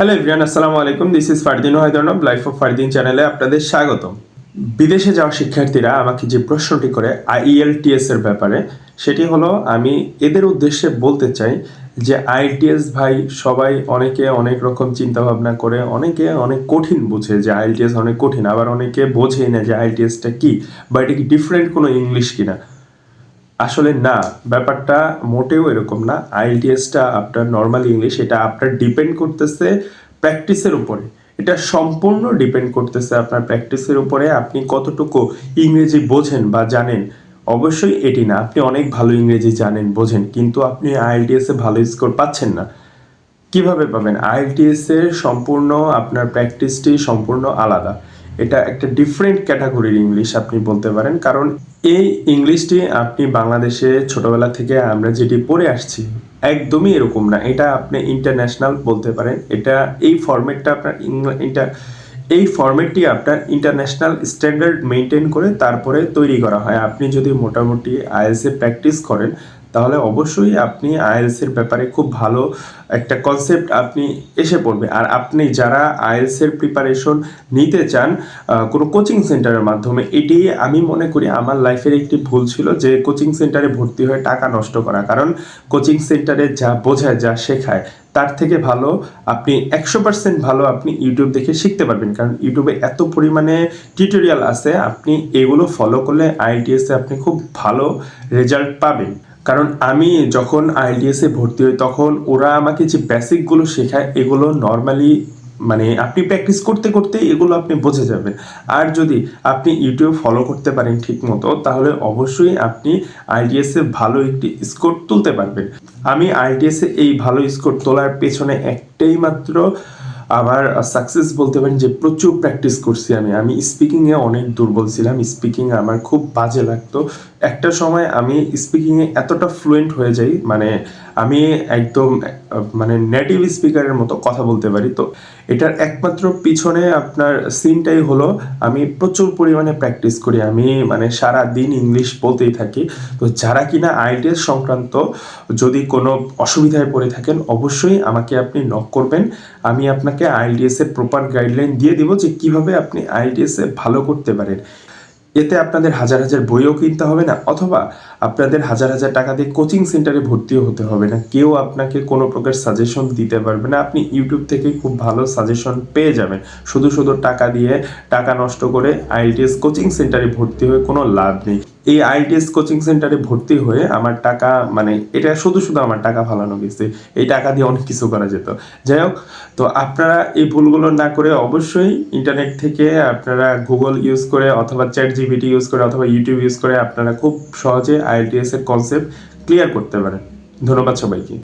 Hello everyone আসসালামু আলাইকুম। This is Fardin হায়দারনব লাইফ অফ ফারদিন চ্যানেলে আপনাদের স্বাগতম। বিদেশে যাওয়া শিক্ষার্থীরা আমাকে যে প্রশ্নটি করে আইএলটিএস এর ব্যাপারে, সেটি হলো, আমি এদের উদ্দেশ্যে বলতে চাই যে আইএলটিএস ভাই সবাই অনেকে অনেক রকম চিন্তা ভাবনা করে, অনেকে অনেক কঠিন বুঝে যে আইএলটিএস অনেক কঠিন, আবার অনেকে বোঝেই না যে আইএলটিএসটা কি, বা এটা কি ডিফারেন্ট কোনো ইংলিশ কিনা। আসলে না, ব্যাপারটা মোটেও এরকম না। আইএলটিএসটা আপনার নর্মাল ইংলিশ এটা আপনার ডিপেন্ড করতেছে প্র্যাকটিসের উপরে। এটা সম্পূর্ণ ডিপেন্ড করতেছে আপনার প্র্যাকটিসের উপরে। আপনি কতটুকু ইংরেজি বোঝেন বা জানেন, অবশ্যই এটি না। আপনি অনেক ভালো ইংরেজি জানেন, বোঝেন, কিন্তু আপনি আইএলটিএস ভালো স্কোর পাচ্ছেন না। কীভাবে পাবেন? আইএলটিএস এর সম্পূর্ণ আপনার প্র্যাকটিসটি সম্পূর্ণ আলাদা। এটা একটা ডিফারেন্ট ক্যাটাগরির ইংলিশ আপনি বলতে পারেন। কারণ এই ইংলিশটি আপনি বাংলাদেশে ছোটবেলা থেকে আমরা যেটি পড়ে আসছি, একদমই এরকম না। এটা আপনি ইন্টারন্যাশনাল বলতে পারেন। এটা এই ফরম্যাটটা আপনার এটা, এই ফরম্যাটটি আপনার ইন্টারন্যাশনাল স্ট্যান্ডার্ড মেনটেন করে তারপরে তৈরি করা হয়। আপনি যদি মোটামুটি আইএলসে প্র্যাকটিস করেন তাহলে অবশ্যই আপনি আইএলস এর ব্যাপারে খুব ভালো একটা কনসেপ্ট আপনি এসে পড়বে। আর আপনি যারা আইএলস এর প্রিপারেশন নিতে চান কোনো কোচিং সেন্টারের মাধ্যমে, এটি আমি মনে করি আমার লাইফের একটি ভুল ছিল যে কোচিং সেন্টারে ভর্তি হয়ে টাকা নষ্ট করা। কারণ কোচিং সেন্টারে যা বোঝায়, যা শেখায়, তার থেকে ভালো আপনি একশো পার্সেন্ট ভালো আপনি ইউটিউব দেখে শিখতে পারবেন। কারণ ইউটিউবে এত পরিমাণে টিউটোরিয়াল আছে, আপনি এগুলো ফলো করলে আইটিএস আপনি খুব ভালো রেজাল্ট পাবেন। কারণ আমি যখন আইডিএস ভর্তি হই, তখন ওরা আমাকে যে বেসিকগুলো শেখায়, এগুলো নর্মালি মানে আপনি প্র্যাকটিস করতে করতে এগুলো আপনি বোঝে যাবেন। আর যদি আপনি ইউটিউব ফলো করতে পারেন ঠিক মতো তাহলে অবশ্যই আপনি আইডিএস ভালো একটি স্কোর তুলতে পারবেন। আমি আইডিএস এই ভালো স্কোর তোলার পেছনে একটাই মাত্র আমার সাকসেস বলতে পারেন যে প্রচুর প্র্যাকটিস করছি আমি। আমি স্পিকিংয়ে অনেক দুর্বল ছিলাম। স্পিকিং আমার খুব বাজে লাগতো। একটা সময় আমি স্পিকিংয়ে এতটা ফ্লুয়েন্ট হয়ে যাই মানে আমি একদম মানে নেটিভ স্পিকারের মতো কথা বলতে পারি। তো এটার একমাত্র পিছনে আপনার সিনটাই হলো, আমি প্রচুর পরিমাণে প্র্যাকটিস করি। আমি মানে সারা দিন ইংলিশ বলতেই থাকি। তো যারা কিনা আইটিএস সংক্রান্ত যদি কোনো অসুবিধায় পড়ে থাকেন, অবশ্যই আমাকে আপনি নক করবেন। আমি আপনাকে আইডিএস এর প্রপার গাইডলাইন দিয়ে দিব যে কীভাবে আপনি আইডিএস এ ভালো করতে পারেন। এতে আপনাদের হাজার হাজার বইও কিনতে হবে না, অথবা আপনাদের হাজার হাজার টাকা দিয়ে কোচিং সেন্টারে ভর্তিও হতে হবে না। কেউ আপনাকে কোনো প্রকার সাজেশন দিতে পারবে না। আপনি ইউটিউব থেকে খুব ভালো সাজেশন পেয়ে যাবেন। শুধু শুধু টাকা দিয়ে টাকা নষ্ট করে আইটিএস কোচিং সেন্টারে ভর্তি হয়ে কোনো লাভ নেই। এই আইটিএস কোচিং সেন্টারে ভর্তি হয়ে আমার টাকা মানে এটা শুধু শুধু আমার টাকা ফালানো গেছে। এই টাকা দিয়ে অনেক কিছু করা যেত। যাই হোক, তো আপনারা এই ভুলগুলো না করে অবশ্যই ইন্টারনেট থেকে আপনারা গুগল ইউজ করে অথবা চ্যাট জিবিটি ইউজ করে অথবা ইউটিউব ইউজ করে আপনারা খুব সহজে আইএলটিএস এর কনসেপ্ট ক্লিয়ার করতে পারেন। ধন্যবাদ সবাইকে।